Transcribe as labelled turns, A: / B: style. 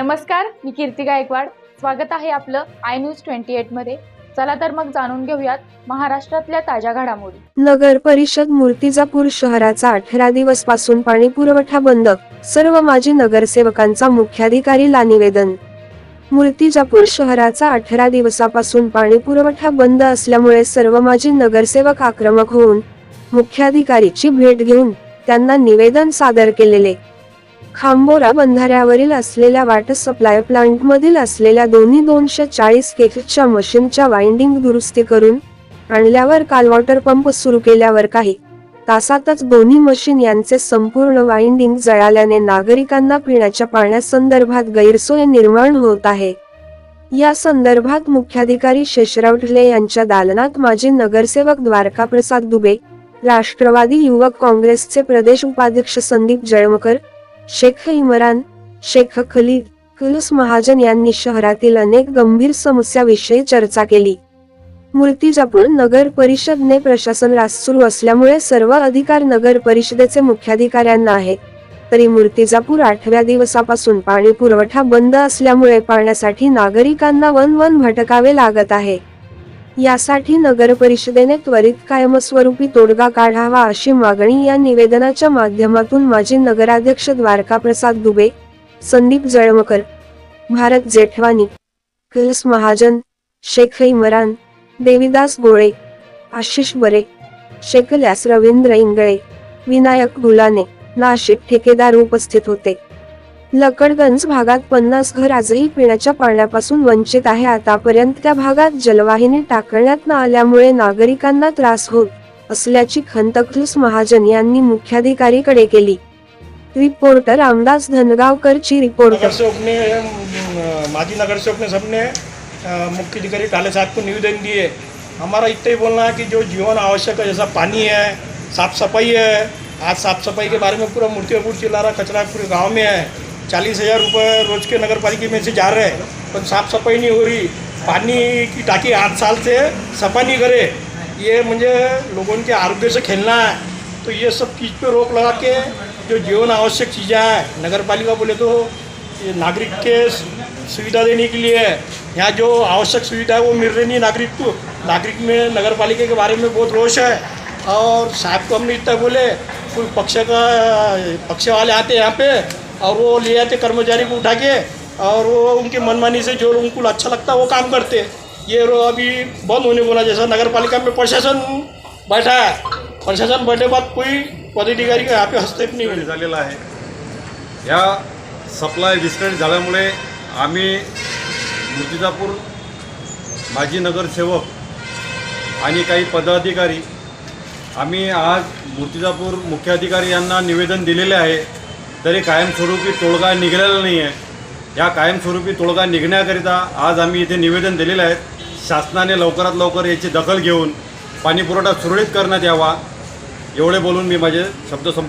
A: नमस्कार मी कीर्ती गायकवाड. स्वागत आहे आपलं आय न्यूज ट्वेंटी एटमध्ये चला तर मग जाणून घेऊयात महाराष्ट्रातल्या ताज्या घडामोडी.
B: नगर परिषद मूर्तिजापूर शहराचा अठरा दिवसपासून पाणी पुरवठा बंद. सर्व माजी नगरसेवकांचा मुख्याधिकारीला निवेदन मूर्तिजापूर शहराचा अठरा दिवसापासून पाणी पुरवठा बंद असल्यामुळे सर्व माजी नगरसेवक आक्रमक होऊन मुख्याधिकारीची भेट घेऊन त्यांना निवेदन सादर केलेले. खांबोरा बंधाऱ्यावरील असलेल्या वाटर सप्लाय प्लांटमधील असलेल्या दोन्ही दोनशे चाळीस केकच्या मशीनच्या वाइंडिंग दुरुस्ती करून आणल्यावर काल वॉटर पंप सुरू केल्यावर काही तासातच दोन्ही मशीन यांचे संपूर्ण वाइंडिंग जळाल्याने नागरिकांना पिण्याच्या पाण्यासंदर्भात गैरसोय निर्माण होत आहे. या संदर्भात मुख्याधिकारी शेषराव यांच्या दालनात माजी नगरसेवक द्वारका प्रसाद दुबे राष्ट्रवादी युवक काँग्रेसचे प्रदेश उपाध्यक्ष संदीप जळमकर शेख इमरान शेख खलीद कुलूस महाजन यांनी शहरातील अनेक गंभीर समस्याविषयी चर्चा केली. मूर्तिजापूर नगर परिषदने प्रशासन रास सुरू असल्यामुळे सर्व अधिकार नगर परिषदेचे मुख्याधिकाऱ्यांना आहेत तरी मूर्तिजापूर आठव्या दिवसापासून पाणी पुरवठा बंद असल्यामुळे पाण्यासाठी नागरिकांना वन वन भटकावे लागत आहे. यासाठी नगर परिषदेने त्वरित कायमस्वरूपी तोडगा काढावा अशी मागणी या निवेदनाच्या माध्यमातून माजी नगराध्यक्ष द्वारका प्रसाद दुबे संदीप जळमकर भारत जेठवानी कलस महाजन शेख इमरान देविदास गोळे आशिष बरे शेकल्यास रवींद्र इंगळे विनायक गुलाने नाशिक ठेकेदार उपस्थित होते. लकडगंज भागात पन्नास घर आजही पिण्याच्या पाण्यापासून वंचित आहे. आतापर्यंत त्या भागात जलवाहिनी टाकण्यात न आल्यामुळे नागरिकांना त्रास होत असल्याची खंत खुलूस महाजन यांनी मुख्याधिकारीकडे केली. रिपोर्टर रामदास धनगावकरची रिपोर्टर
C: नगरसेवक ने माजी नगरसेवक ने सबने अ, मुख्याधिकारी काले साहब को निवेदन दिए. हमारा इतना ही बोलना है कि जो जीवन आवश्यक है जैसा पानी है साफ सफाई है आज साफ सफाई के बारे में पूरा मूर्ति चिल्ला रहा कचरा पूरे गांव में है। चालीस हज़ार रुपये रोज के नगर पालिका में से जा रहे हैं, पर साफ़ सफ़ाई नहीं हो रही। पानी की टाकी आठ साल से सफ़ा नहीं करे। ये मुझे लोगों के आरोग्य से खेलना है। तो ये सब चीज़ पे रोक लगा के जो जीवन आवश्यक चीज़ें हैं नगर पालिका बोले तो ये नागरिक के सुविधा देने के लिए यहाँ जो आवश्यक सुविधा है वो मिल रही नहीं नागरिक को। नागरिक में नगर पालिका के बारे में बहुत रोष है। और साहब को हमने इतना बोले, कोई पक्ष का, पक्ष वाले आते हैं यहाँ पे और वो ले आते कर्मचारी को उठा के और वो उनके मनमानी से जो उनको अच्छा लगता है वो काम करते ये रो अभी बंद होने बोला जैसा नगर पालिका में प्रशासन बैठा है। प्रशासन बैठे बाद कोई पदाधिकारी का यहाँ पे हस्तक्षेप नहीं
D: झालेला आहे. या सप्लाय विस्कळीत झाल्यामुळे आम्ही मूर्तिजापूर माजी नगरसेवक आणि काही पदाधिकारी आम्ही आज मूर्तिजापूर मुख्याधिकारी यांना निवेदन दिलेले आहे. तरी कायमस्वरूपी तोडगा निघालेला नाही आहे या कायमस्वरूपी तोडगा निघण्याकरिता आज आम्ही इथे निवेदन दिलेलं आहे. शासनाने लवकरात लवकर याची दखल घेऊन पाणीपुरवठा सुरळीत करण्यात यावा. एवढे बोलून मी माझे शब्द संप